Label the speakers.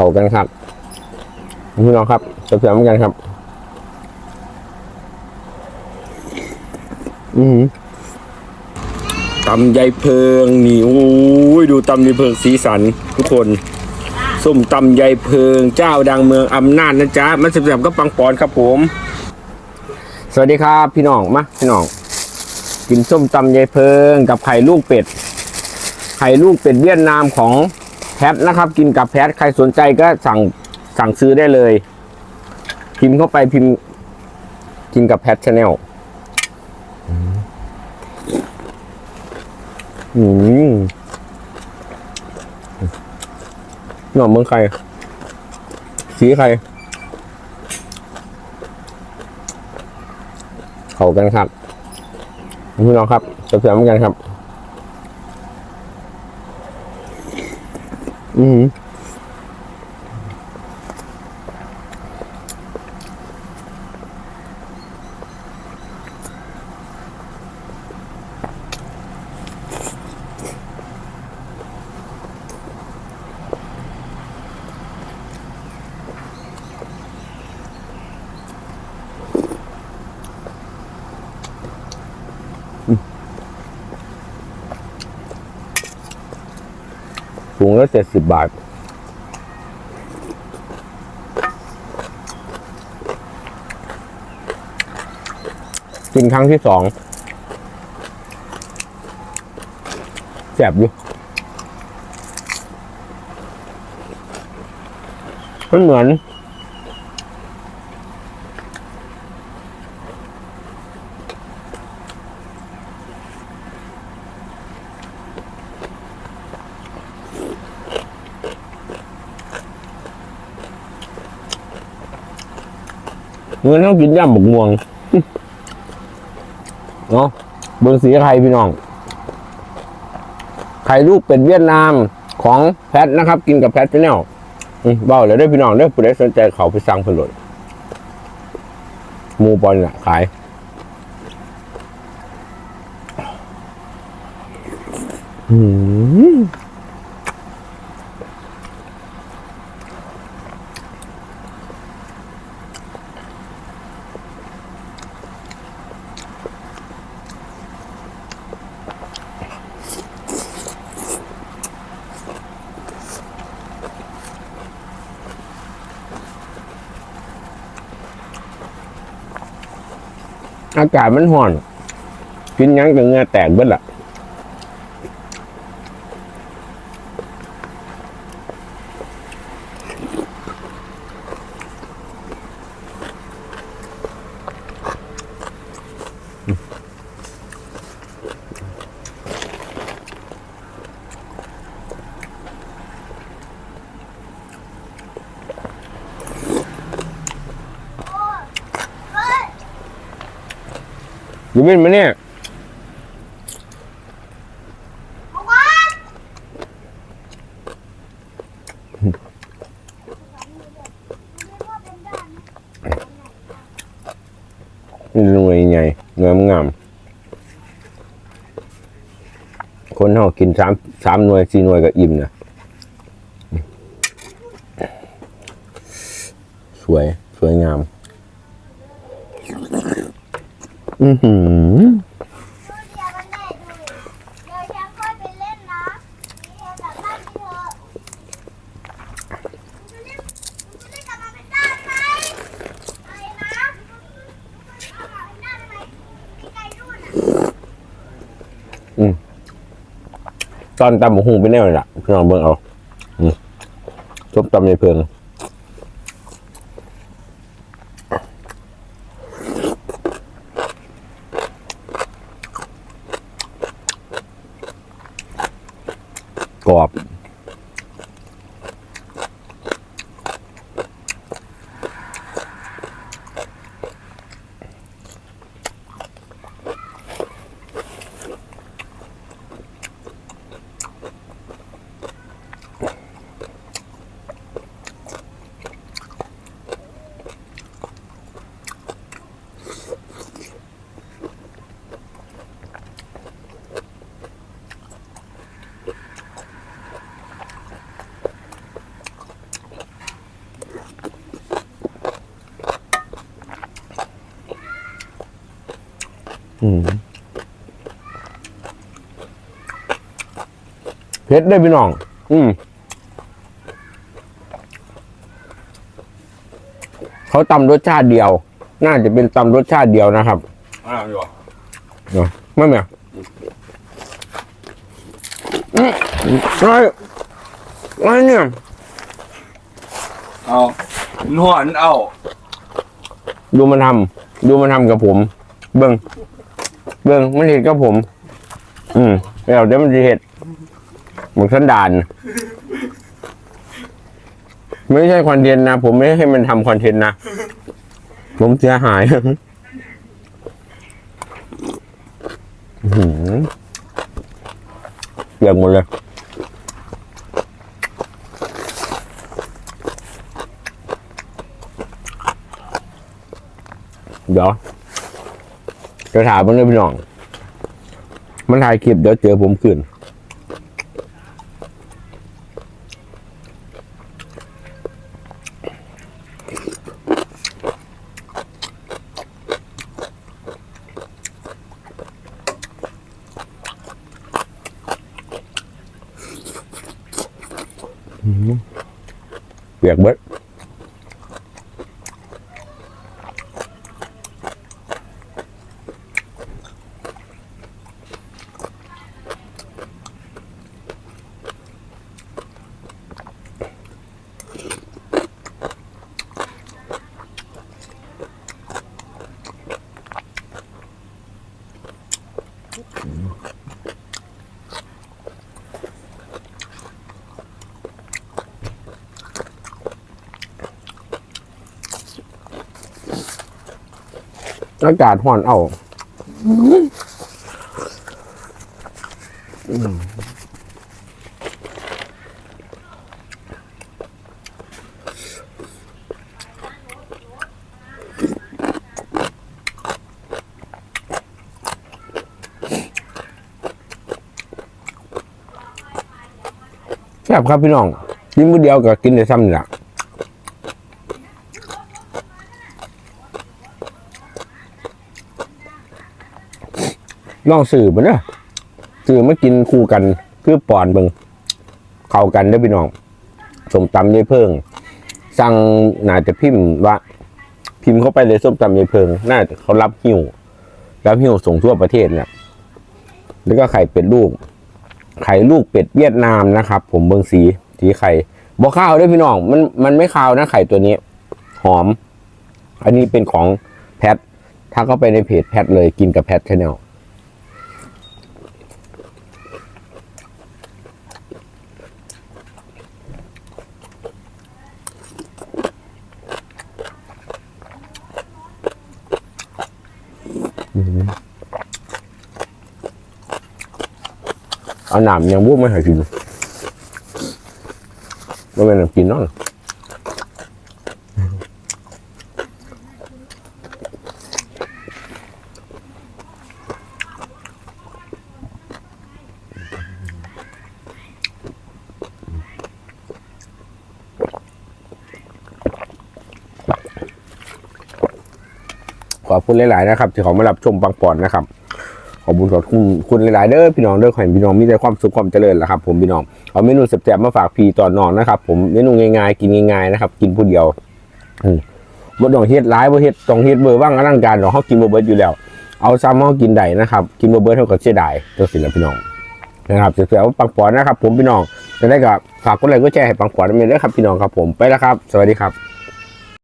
Speaker 1: เขากันครับพี่น้องครับเสียบๆเหมือนกันครับอือหือตำใยเพิงนี่โอ้ยดูตำใยเพิงสีสัน ทุกคนส้มตำใยเพิง เจ้าดังเมืองอำนาจนะจ๊ะมันเสียบๆก็ปังปอนครับผม สวัสดีครับพี่น้องมาพี่น้อง กินส้มตำใยเพิงกับไข่ลูกเป็ด ไข่ลูกเป็ดเวียดนามของ แพทนะครับ กินกับแพทใครสนใจก็สั่งสั่งซื้อได้เลย พิมพ์เข้าไปพิมพ์กินกับแพทชาแนลอืมหน่อมเมืองใครสีใครเขากันครับพี่น้องครับเสียบๆเหมือนกันครับ อื ถุงละเจ็ดสิบบาท กินครั้งที่สองแสบอยู่มันเหมือน เงินต้องกินย่ำบกม่วงเนาะเบนสีไข่พี่น้องไข่ลูกเป็ดเวียดนามของแพทนะครับ กินกับแพทไปแนวเบาเลยได้พี่น้องได้อผู้ใดสนใจเขาไปสั่งผลดหมูบอลน่ะขายอืม อากาศมันห่อน กินยังกับเหงือแตกเบิดละ อยู่เป็นไหมเนี่ยนี่หน่วยใหญ่งามงามคนเขากินสามสามหน่วยสี่หน่วยก็อิ่มนะสวย สวยงาม อือหือ
Speaker 2: ดูเดียวมันแน่ดูเดี๋ยวฉันค่อยไปเล่นนะนี่เธอกลับบ้านไปเถอะคุณเล่นคุณเล่นกลับมาเป็นด้านไหมอะไรนะเอามาเป็นด้านได้ไหมมีไกลรุ่นอะ
Speaker 1: ตอนตำหมูหุงไปแน่เลยล่ะพี่น้องเบิ่งเอาอืมชบตำในเพลิง กรอบ เผ็ดได้พี่น้อง อืมเขาตำรสชาติเดียว น่าจะเป็นตำรสชาติเดียวนะครับ
Speaker 3: อ้าวอยู่อะ
Speaker 1: เนาะไม่เหมือนอืมอะไรอะไรเนี่ย
Speaker 3: เอาหนวดเอา
Speaker 1: ดูมันทำดูมันทำกับผม เบิ้งเบิ้งมันเห็ดกับผม อืมแล้วเดี๋ยวมันจะเห็ดห มึกสันดาน ไม่ใช่คอนเทนต์นะ ผมไม่ให้มันทำคอนเทนต์นะ ผมเสียหายเปียกหมดเลยเดี๋ยวจะถามมันเลยพี่น้อง มันถ่ายคลิปเดี๋ยวเจอผมขึ้น เปียกเบิด อากาศห่อนเอาแซ่บครับพี่น้องกินมื้อเดียวก็กินได้ซ้ำนี่ละ ลองสื่อมาเนอะสื่อมากินคู่กัน คือปอนเบิงเข้ากันได้พี่น้องสมตำยายเพิงสั่งน่าจะพิมพ์ว่า พิมพ์เข้าไปเลยส้มตำยายเพิง น่าจะเขารับหิ้วรับหิ้วส่งทั่วประเทศเนี่ยแล้วก็ไข่เป็ดลูก ไข่ลูกเป็ดเวียดนามนะครับ ผมเบิงสีสีไข่บอข้าวด้วยพี่น้อง มันมันไม่ข้าวนะไข่ตัวนี้ หอม อันนี้เป็นของแพทถ้าเข้าไปในเพจแพทเลยกินกับแพทชาแนล เอาหนามยังวุ้บไม่ให้กินไม่เป็นน้ำกินเนาะขอบคุณหลาย ๆ นะครับ ที่เขามารับชมบางปอนนะครับ อบคุณขอบคุณคุณหลายๆเด้อพี่น้องเด้อขอให้พี่น้องมีแต่ความสุขความเจริญแหละครับผมพี่น้องเอาเมนูแซ่บๆมาฝากพี่ตอนนอนนะครับ ผมเมนูง่ายๆกินง่ายๆนะครับกินผู้เดียวบ่ต้องเฮ็ดหลายบ่เฮ็ดต้องเฮ็ดเบอร์ว่างอลังการเนาเฮากินบ่เบิดอยู่แล้ว เอาซ้ำเฮากินได้นะครับ กินบ่เบิดเท่ากับเสียดายจังซี่แหละพี่น้องนะครับเสียๆว่าปังปอนนะครับ ผมพี่น้องจะได้กับฝากกดไลค์กดแชร์ให้ปังปอนด้วยเด้ครับพี่น้องครับผมไปแล้วครับ สวัสดีครับ